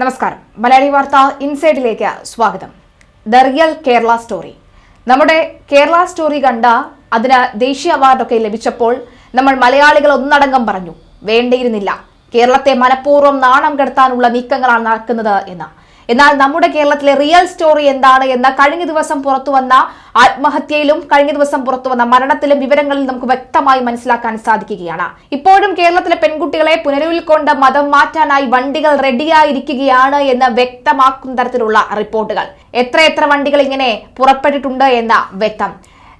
നമസ്കാരം. മലയാളി വാർത്ത ഇൻസൈഡിലേക്ക് സ്വാഗതം. The real Kerala story. നമ്മുടെ കേരള സ്റ്റോറി കണ്ട അതിന് ദേശീയ അവാർഡൊക്കെ ലഭിച്ചപ്പോൾ നമ്മൾ മലയാളികൾ ഒന്നടങ്കം പറഞ്ഞു വേണ്ടിയിരുന്നില്ല. കേരളത്തെ മനഃപൂർവം നാണം കെടുത്താനുള്ള നീക്കങ്ങളാണ് നടക്കുന്നത് എന്ന്. എന്നാൽ നമ്മുടെ കേരളത്തിലെ റിയൽ സ്റ്റോറി എന്താണ് എന്ന കഴിഞ്ഞ ദിവസം പുറത്തു വന്ന ആത്മഹത്യയിലും കഴിഞ്ഞ ദിവസം പുറത്തു വന്ന മരണത്തിലും വിവരങ്ങളിൽ നമുക്ക് വ്യക്തമായി മനസ്സിലാക്കാൻ സാധിക്കുകയാണ്. ഇപ്പോഴും കേരളത്തിലെ പെൺകുട്ടികളെ പുനരുവിൽ കൊണ്ട് മതം മാറ്റാനായി വണ്ടികൾ റെഡിയായിരിക്കുകയാണ് എന്ന് വ്യക്തമാക്കുന്ന തരത്തിലുള്ള റിപ്പോർട്ടുകൾ. എത്രയെത്ര വണ്ടികൾ ഇങ്ങനെ പുറപ്പെട്ടിട്ടുണ്ട് എന്ന വ്യക്തം.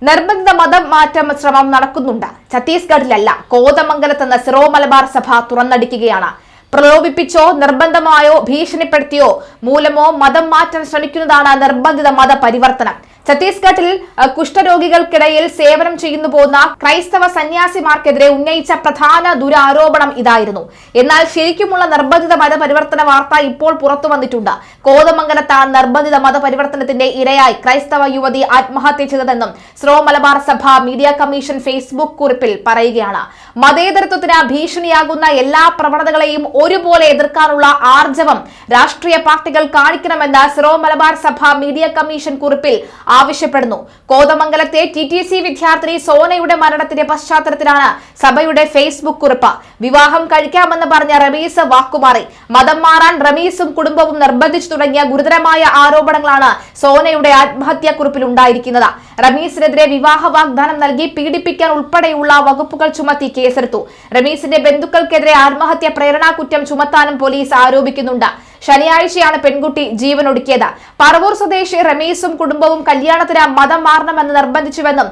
നിർബന്ധിത മതം മാറ്റം ശ്രമം നടക്കുന്നുണ്ട്. ഛത്തീസ്ഗഡിലല്ല കോതമംഗലത്ത് നിന്ന് സിറോ മലബാർ സഭ തുറന്നടിക്കുകയാണ്. പ്രലോഭിപ്പിച്ചോ നിർബന്ധമായോ ഭീഷണിപ്പെടുത്തിയോ മൂലമോ മതം മാറ്റാൻ ശ്രമിക്കുന്നതാണ് നിർബന്ധിത മത പരിവർത്തനം ഛത്തീസ്ഗഡിൽ കുഷ്ഠരോഗികൾക്കിടയിൽ സേവനം ചെയ്യുന്നു പോകുന്ന ക്രൈസ്തവ സന്യാസിമാർക്കെതിരെ ഉന്നയിച്ച പ്രധാന ദുരാരോപണം ഇതായിരുന്നു. എന്നാൽ ശരിക്കുമുള്ള നിർബന്ധിത മതപരിവർത്തന വാർത്ത ഇപ്പോൾ പുറത്തു വന്നിട്ടുണ്ട്. കോതമംഗലത്താണ് നിർബന്ധിത മതപരിവർത്തനത്തിന്റെ ഇരയായി ക്രൈസ്തവ യുവതി ആത്മഹത്യ ചെയ്തതെന്നും സ്രോ മലബാർ സഭ മീഡിയ കമ്മീഷൻ ഫേസ്ബുക്ക് കുറിപ്പിൽ പറയുകയാണ്. മതേതരത്വത്തിന് ഭീഷണിയാകുന്ന എല്ലാ പ്രവണതകളെയും ഒരുപോലെ എതിർക്കാനുള്ള ആർജവം രാഷ്ട്രീയ പാർട്ടികൾ കാണിക്കണമെന്ന് സിറോ മലബാർ സഭ മീഡിയ കമ്മീഷൻ കുറിപ്പിൽ ആവശ്യപ്പെടുന്നു. കോതമംഗലത്തെ ടി ടി സി വിദ്യാർത്ഥിനി സോനയുടെ മരണത്തിന്റെ പശ്ചാത്തലത്തിലാണ് സഭയുടെ ഫേസ്ബുക്ക് കുറിപ്പ്. വിവാഹം കഴിക്കാമെന്ന് പറഞ്ഞ റമീസ് വാക്കുമാറി. മതം മാറാൻ റമീസും കുടുംബവും നിർബന്ധിച്ചു തുടങ്ങിയ ഗുരുതരമായ ആരോപണങ്ങളാണ് സോനയുടെ ആത്മഹത്യാ കുറിപ്പിൽ ഉണ്ടായിരിക്കുന്നത്. റമീസിനെതിരെ വിവാഹ വാഗ്ദാനം നൽകി പീഡിപ്പിക്കാൻ ഉൾപ്പെടെയുള്ള വകുപ്പുകൾ ചുമത്തി കേസെടുത്തു. റമീസിന്റെ ബന്ധുക്കൾക്കെതിരെ ആത്മഹത്യ പ്രേരണാ കുറ്റം ചുമത്താനും പോലീസ് ആരോപിക്കുന്നുണ്ട്. ശനിയാഴ്ചയാണ് പെൺകുട്ടി ജീവനൊടുക്കിയത്. പറവൂർ സ്വദേശി റമീസും കുടുംബവും കല്യാണത്തിന് മതം മാറണമെന്ന് നിർബന്ധിച്ചുവെന്നും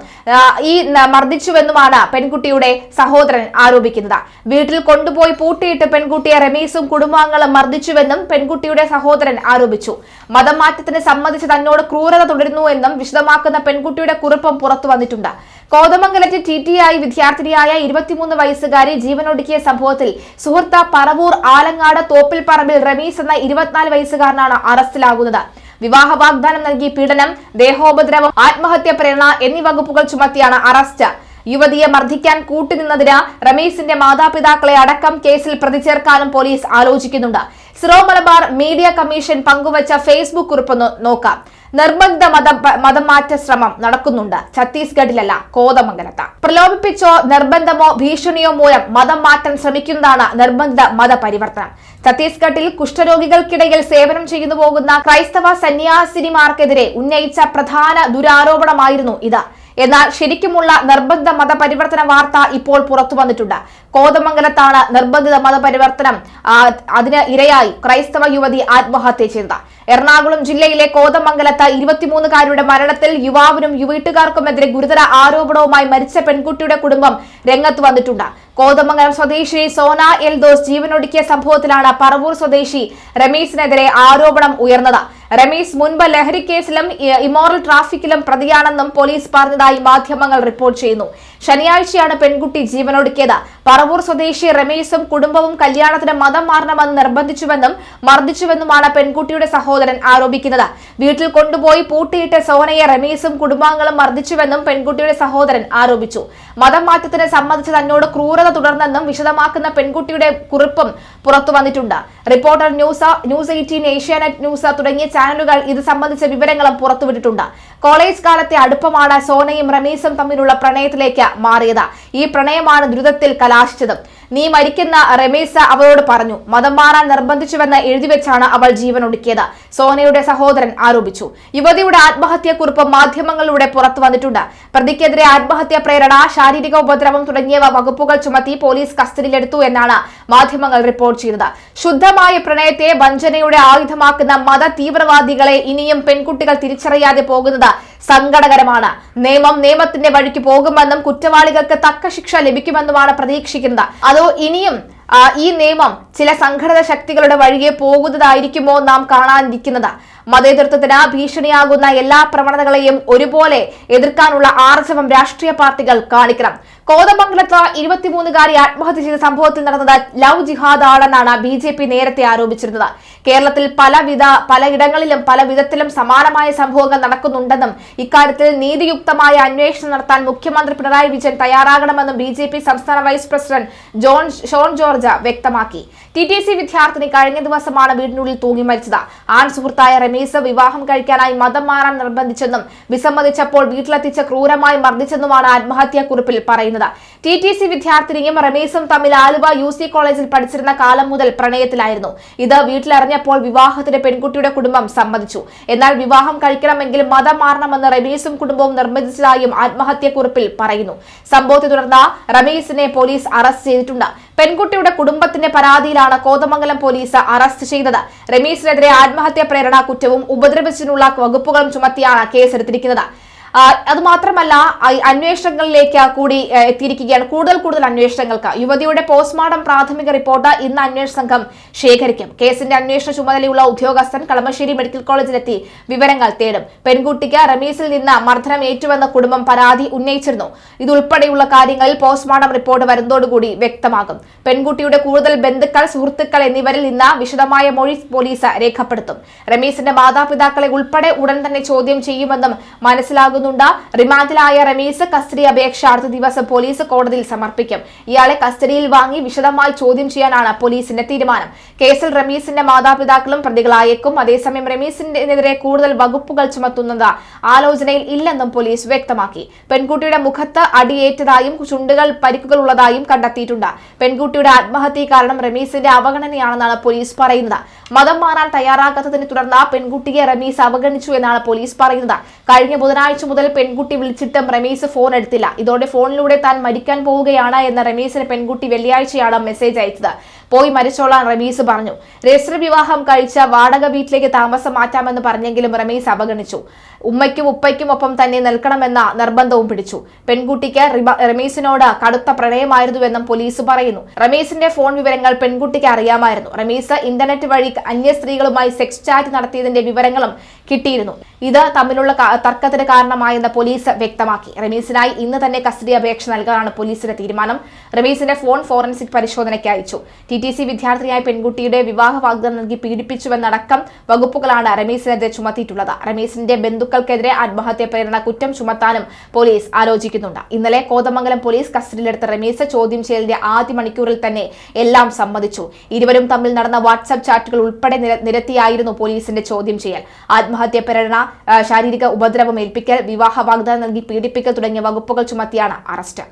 ഈ മർദ്ദിച്ചുവെന്നുമാണ് പെൺകുട്ടിയുടെ സഹോദരൻ ആരോപിക്കുന്നത്. വീട്ടിൽ കൊണ്ടുപോയി പൂട്ടിയിട്ട് പെൺകുട്ടിയെ റമീസും കുടുംബാംഗങ്ങളും മർദ്ദിച്ചുവെന്നും പെൺകുട്ടിയുടെ സഹോദരൻ ആരോപിച്ചു. മതം മാറ്റത്തിന് സംബന്ധിച്ച് തന്നോട് ക്രൂരത തുടരുന്നുവെന്നും വിശദമാക്കുന്ന പെൺകുട്ടിയുടെ കുറിപ്പും പുറത്തു വന്നിട്ടുണ്ട്. കോതമംഗലത്തെ ടി ടി ആയി വിദ്യാർത്ഥിനിയായ ഇരുപത്തിമൂന്ന് വയസ്സുകാരി ജീവനൊടുക്കിയ സംഭവത്തിൽ സുഹൃത്ത പറവൂർ ആലങ്ങാട് തോപ്പിൽ പറമ്പിൽ റമീസ് എന്ന ഇരുപത്തിനാല് വയസ്സുകാരനാണ് അറസ്റ്റിലാകുന്നത്. വിവാഹ വാഗ്ദാനം നൽകി പീഡനം ദേഹോപദ്രവം ആത്മഹത്യ പ്രേരണ എന്നീ വകുപ്പുകൾ ചുമത്തിയാണ് അറസ്റ്റ്. യുവതിയെ മർദ്ദിക്കാൻ കൂട്ടുനിന്നതിന് റമീസിന്റെ മാതാപിതാക്കളെ അടക്കം കേസിൽ പ്രതി ചേർക്കാനും പോലീസ് ആലോചിക്കുന്നുണ്ട്. സിറോ മലബാർ മീഡിയ കമ്മീഷൻ പങ്കുവച്ച ഫേസ്ബുക്ക് കുറിപ്പ് നോക്കാം. നിർബന്ധ മത മതമാറ്റ ശ്രമം നടക്കുന്നുണ്ട്. ഛത്തീസ്ഗഡിലല്ല കോതമംഗലത്ത്. പ്രലോഭിപ്പിച്ചോ നിർബന്ധമോ ഭീഷണിയോ മൂലം മതം മാറ്റാൻ ശ്രമിക്കുന്നതാണ് നിർബന്ധ മതപരിവർത്തനം. ഛത്തീസ്ഗഡിൽ കുഷ്ഠരോഗികൾക്കിടയിൽ സേവനം ചെയ്യുന്നു പോകുന്ന ക്രൈസ്തവ സന്യാസിനിമാർക്കെതിരെ ഉന്നയിച്ച പ്രധാന ദുരാരോപണമായിരുന്നു ഇത്. എന്നാൽ ശരിക്കുമുള്ള നിർബന്ധ മതപരിവർത്തന വാർത്ത ഇപ്പോൾ പുറത്തു വന്നിട്ടുണ്ട്. കോതമംഗലത്താണ് നിർബന്ധിത മതപരിവർത്തനം അതിന് ഇരയായി ക്രൈസ്തവ യുവതി ആത്മഹത്യ ചെയ്തത്. എറണാകുളം ജില്ലയിലെ കോതമംഗലത്ത് ഇരുപത്തിമൂന്നുകാരുടെ മരണത്തിൽ യുവാവിനും യുവീട്ടുകാർക്കുമെതിരെ ഗുരുതര ആരോപണവുമായി മരിച്ച പെൺകുട്ടിയുടെ കുടുംബം രംഗത്ത് വന്നിട്ടുണ്ട്. കോതമംഗലം സ്വദേശി സോന എൽദോസ് ജീവനൊടുക്കിയ സംഭവത്തിലാണ് പറവൂർ സ്വദേശി റമീസിനെതിരെ ആരോപണം ഉയർന്നത്. റമീസ് മുൻപ് ലഹരി കേസിലും ഇമോറൽ ട്രാഫിക്കിലും പ്രതിയാണെന്നും പോലീസ് പറഞ്ഞതായി മാധ്യമങ്ങൾ റിപ്പോർട്ട് ചെയ്യുന്നു. ശനിയാഴ്ചയാണ് പെൺകുട്ടി ജീവനൊടുക്കിയത്. പറവൂർ സ്വദേശി റമീസും കുടുംബവും കല്യാണത്തിന് മതം മാറണമെന്ന് നിർബന്ധിച്ചുവെന്നും മർദ്ദിച്ചുവെന്നുമാണ് പെൺകുട്ടിയുടെ സഹോദരൻ ആരോപിക്കുന്നത്. വീട്ടിൽ കൊണ്ടുപോയി പൂട്ടിയിട്ട് സോനയെ റമീസും കുടുംബാംഗങ്ങളും മർദ്ദിച്ചുവെന്നും പെൺകുട്ടിയുടെ സഹോദരൻ ആരോപിച്ചു. മതം മാറ്റത്തിന് സംബന്ധിച്ച് തന്നോട് ക്രൂരത തുടർന്നെന്നും വിശദമാക്കുന്ന പെൺകുട്ടിയുടെ കുറിപ്പും പുറത്തുവന്നിട്ടുണ്ട്. Reporter News News eighteen Asianet News തുടങ്ങിയ ചാനലുകൾ ഇത് സംബന്ധിച്ച വിവരങ്ങളും പുറത്തുവിട്ടിട്ടുണ്ട്. കോളേജ് കാലത്തെ അടുപ്പമാണ് സോനയും റമീസും തമ്മിലുള്ള പ്രണയത്തിലേക്ക് മാറിയത്. ഈ പ്രണയമാണ് ദുരിതത്തിൽ കലാശിച്ചത്. നീ മരിക്കുന്ന റമീസ് അവരോട് പറഞ്ഞു. മതം മാറാൻ നിർബന്ധിച്ചുവെന്ന് എഴുതിവെച്ചാണ് അവൾ ജീവൻ ഒടുക്കിയത് സോനയുടെ സഹോദരൻ ആരോപിച്ചു. യുവതിയുടെ ആത്മഹത്യക്കുറിപ്പ് മാധ്യമങ്ങളിലൂടെ പുറത്തു വന്നിട്ടുണ്ട്. പ്രതിക്കെതിരെ ആത്മഹത്യ പ്രേരണ ശാരീരിക ഉപദ്രവം തുടങ്ങിയവ വകുപ്പുകൾ ചുമത്തി പോലീസ് കസ്റ്റഡിയിലെടുത്തു എന്നാണ് മാധ്യമങ്ങൾ റിപ്പോർട്ട് ചെയ്തത് ശുദ്ധമായ പ്രണയത്തെ വഞ്ചനയുടെ ആയുധമാക്കുന്ന മത തീവ്രവാദികളെ ഇനിയും പെൺകുട്ടികൾ തിരിച്ചറിയാതെ പോകുന്നത് സങ്കടകരമാണ്. നിയമം നിയമത്തിന്റെ വഴിക്ക് പോകുമെന്നും കുറ്റവാളികൾക്ക് തക്ക ശിക്ഷ ലഭിക്കുമെന്നുമാണ് പ്രതീക്ഷിക്കുന്നത്. അതോ ഇനിയും ഈ നിയമം ചില സംഘടിത ശക്തികളുടെ വഴിയെ പോകുന്നതായിരിക്കുമോ നാം കാണാനിരിക്കുന്നത്? മതേതൃത്വത്തിന് ഭീഷണിയാകുന്ന എല്ലാ പ്രവണതകളെയും ഒരുപോലെ എതിർക്കാനുള്ള ആർജവം രാഷ്ട്രീയ പാർട്ടികൾ കാണിക്കണം. കോതമംഗലത്ത് ഇരുപത്തിമൂന്നുകാരി ആത്മഹത്യ ചെയ്ത സംഭവത്തിൽ നടന്നത് ലവ് ജിഹാദ് ആണെന്നാണ് ബി ജെ പി നേരത്തെ ആരോപിച്ചിരുന്നത്. കേരളത്തിൽ പലവിധ പലയിടങ്ങളിലും പല വിധത്തിലും സമാനമായ സംഭവങ്ങൾ നടക്കുന്നുണ്ടെന്നും ഇക്കാര്യത്തിൽ നീതിയുക്തമായ അന്വേഷണം നടത്താൻ മുഖ്യമന്ത്രി പിണറായി വിജയൻ തയ്യാറാകണമെന്നും ബി ജെ പി സംസ്ഥാന vice president John Shone George വ്യക്തമാക്കി. ടി ടി സി വിദ്യാർത്ഥിനി കഴിഞ്ഞ ദിവസമാണ് വീടിനുള്ളിൽ തൂങ്ങി മരിച്ചത്. ആൺ സുഹൃത്തായ റമീസ് വിവാഹം കഴിക്കാനായി മതം മാറാൻ നിർബന്ധിച്ചെന്നും വിസമ്മതിച്ചപ്പോൾ വീട്ടിലെത്തിച്ച് ക്രൂരമായി മർദ്ദിച്ചെന്നുമാണ് ആത്മഹത്യാക്കുറിപ്പിൽ പറയുന്നത്. ടി ടി സി വിദ്യാർത്ഥിനിയും റമീസും തമ്മിൽ ആലുവ യു സി കോളേജിൽ പഠിച്ചിരുന്ന കാലം മുതൽ പ്രണയത്തിലായിരുന്നു. ഇത് വീട്ടിലറിഞ്ഞപ്പോൾ വിവാഹത്തിന് പെൺകുട്ടിയുടെ കുടുംബം സമ്മതിച്ചു. എന്നാൽ വിവാഹം കഴിക്കണമെങ്കിൽ മതം മാറണമെന്ന് റമീസും കുടുംബവും നിർബന്ധിച്ചതായും ആത്മഹത്യക്കുറിപ്പിൽ പറയുന്നു. സംഭവത്തെ തുടർന്ന് റമീസിനെ പോലീസ് അറസ്റ്റ് ചെയ്തിട്ടുണ്ട്. പെൺകുട്ടിയുടെ കുടുംബത്തിന്റെ പരാതിയിലാണ് കോതമംഗലം പോലീസ് അറസ്റ്റ് ചെയ്തത്. റമീസിനെതിരെ ആത്മഹത്യാ പ്രേരണ കുറ്റവും ഉപദ്രവിച്ചതിനുള്ള വകുപ്പുകളും ചുമത്തിയാണ് കേസെടുത്തിരിക്കുന്നത്. ആ, അതുമാത്രമല്ല ആ, അന്വേഷണങ്ങളിലേക്ക് കൂടി എത്തിയിരിക്കുകയാണ്. കൂടുതൽ കൂടുതൽ അന്വേഷണങ്ങൾക്ക്. യുവതിയുടെ പോസ്റ്റ്മോർട്ടം പ്രാഥമിക റിപ്പോർട്ട് ഇന്ന് അന്വേഷണ സംഘം ശേഖരിക്കും. കേസിന്റെ അന്വേഷണ ചുമതലയുള്ള ഉദ്യോഗസ്ഥൻ കളമശ്ശേരി മെഡിക്കൽ കോളേജിലെത്തി വിവരങ്ങൾ തേടും. പെൺകുട്ടിക്ക് റമീസിൽ നിന്ന് മർദ്ദനം ഏറ്റുവെന്ന കുടുംബം പരാതി ഉന്നയിച്ചിരുന്നു. ഇതുൾപ്പെടെയുള്ള കാര്യങ്ങളിൽ പോസ്റ്റ്മോർട്ടം റിപ്പോർട്ട് വരുന്നതോടുകൂടി വ്യക്തമാകും. പെൺകുട്ടിയുടെ കൂടുതൽ ബന്ധുക്കൾ സുഹൃത്തുക്കൾ എന്നിവരിൽ നിന്ന് വിശദമായ മൊഴി പോലീസ് രേഖപ്പെടുത്തും. റമീസിന്റെ മാതാപിതാക്കളെ ഉൾപ്പെടെ ഉടൻ തന്നെ ചോദ്യം ചെയ്യുമെന്നും മനസ്സിലാകുന്നുണ്ട് റിമാൻഡിലായ റമീസ് കസ്റ്റഡി അപേക്ഷ അടുത്ത ദിവസം പോലീസ് കോടതിയിൽ സമർപ്പിക്കും. ഇയാളെ കസ്റ്റഡിയിൽ വാങ്ങി വിശദമായി ചോദ്യം ചെയ്യാനാണ് പോലീസിന്റെ തീരുമാനം. കേസിൽ റമീസിന്റെ മാതാപിതാക്കളും പ്രതികളായേക്കും. അതേസമയം റമീസിനെതിരെ കൂടുതൽ വകുപ്പുകൾ ചുമത്തുന്നത് ആലോചനയിൽ ഇല്ലെന്നും പോലീസ് വ്യക്തമാക്കി. പെൺകുട്ടിയുടെ മുഖത്ത് അടിയേറ്റതായും ചുണ്ടുകൾ പരിക്കുകൾ ഉള്ളതായും കണ്ടെത്തിയിട്ടുണ്ട്. പെൺകുട്ടിയുടെ ആത്മഹത്യ കാരണം റമീസിന്റെ അവഗണനയാണെന്നാണ് പോലീസ് പറയുന്നത്. മതം മാറാൻ തയ്യാറാകാത്തതിനെ തുടർന്ന് പെൺകുട്ടിയെ റമീസ് അവഗണിച്ചു എന്നാണ് പോലീസ് പറയുന്നത്. കഴിഞ്ഞ ബുധനാഴ്ച മുതൽ പെൺകുട്ടി വിളിച്ചിട്ടും റമീസ് ഫോൺ എടുത്തില്ല. ഇതോടെ ഫോണിലൂടെ താൻ മരിക്കാൻ പോവുകയാണ് എന്ന റമീസിന് പെൺകുട്ടി വെള്ളിയാഴ്ചയാണ് മെസ്സേജ് അയച്ചത്. പോയി മരിച്ചോളാൻ റമീസ് പറഞ്ഞു. രജിസ്റ്റർ വിവാഹം കഴിച്ച വാടക വീട്ടിലേക്ക് താമസം മാറ്റാമെന്ന് പറഞ്ഞെങ്കിലും റമീസ് അവഗണിച്ചു. ഉമ്മയ്ക്കും ഉപ്പയ്ക്കും ഒപ്പം തന്നെ നിൽക്കണമെന്ന നിർബന്ധവും പിടിച്ചു. പെൺകുട്ടിക്ക് റമീസിനോട് കടുത്ത പ്രണയമായിരുന്നുവെന്നും പോലീസ് പറയുന്നു. റമീസിന്റെ ഫോൺ വിവരങ്ങൾ പെൺകുട്ടിക്ക് അറിയാമായിരുന്നു. റമീസ് ഇന്റർനെറ്റ് വഴി അന്യ സ്ത്രീകളുമായി സെക്സ് ചാറ്റ് നടത്തിയതിന്റെ വിവരങ്ങളും കിട്ടിയിരുന്നു. ഇത് തമ്മിലുള്ള തർക്കത്തിന് കാരണമായെന്ന് പോലീസ് വ്യക്തമാക്കി. റമീസിനായി ഇന്ന് തന്നെ കസ്റ്റഡി അപേക്ഷ നൽകാനാണ് പോലീസിന്റെ തീരുമാനം. റമീസിന്റെ ഫോൺ ഫോറൻസിക് പരിശോധനയ്ക്ക് അയച്ചു. ടി ടി സി വിദ്യാർത്ഥിയായ പെൺകുട്ടിയുടെ വിവാഹ വാഗ്ദാനം നൽകി പീഡിപ്പിച്ചുവെന്നടക്കം വകുപ്പുകളാണ് റമീസിനെതിരെ ചുമത്തിയിട്ടുള്ളത്. റമീസിന്റെ ബന്ധുക്കൾക്കെതിരെ ആത്മഹത്യ പ്രേരണ കുറ്റം ചുമത്താനും പോലീസ് ആലോചിക്കുന്നുണ്ട്. ഇന്നലെ കോതമംഗലം പോലീസ് കസ്റ്റഡിയിലെടുത്ത റമീസ് ചോദ്യം ചെയ്യലിന്റെ ആദ്യ മണിക്കൂറിൽ തന്നെ എല്ലാം സമ്മതിച്ചു. ഇരുവരും തമ്മിൽ നടന്ന വാട്സ്ആപ്പ് ചാറ്റുകൾ ഉൾപ്പെടെ നിര- നിരത്തിയായിരുന്നു പോലീസിന്റെ ചോദ്യം ചെയ്യൽ. ആത്മഹത്യ പ്രേരണ ശാരീരിക ഉപദ്രവം ഏൽപ്പിക്കൽ വിവാഹ വാഗ്ദാനം നൽകി പീഡിപ്പിക്കൽ തുടങ്ങിയ വകുപ്പുകൾ ചുമത്തിയാണ് അറസ്റ്റ്.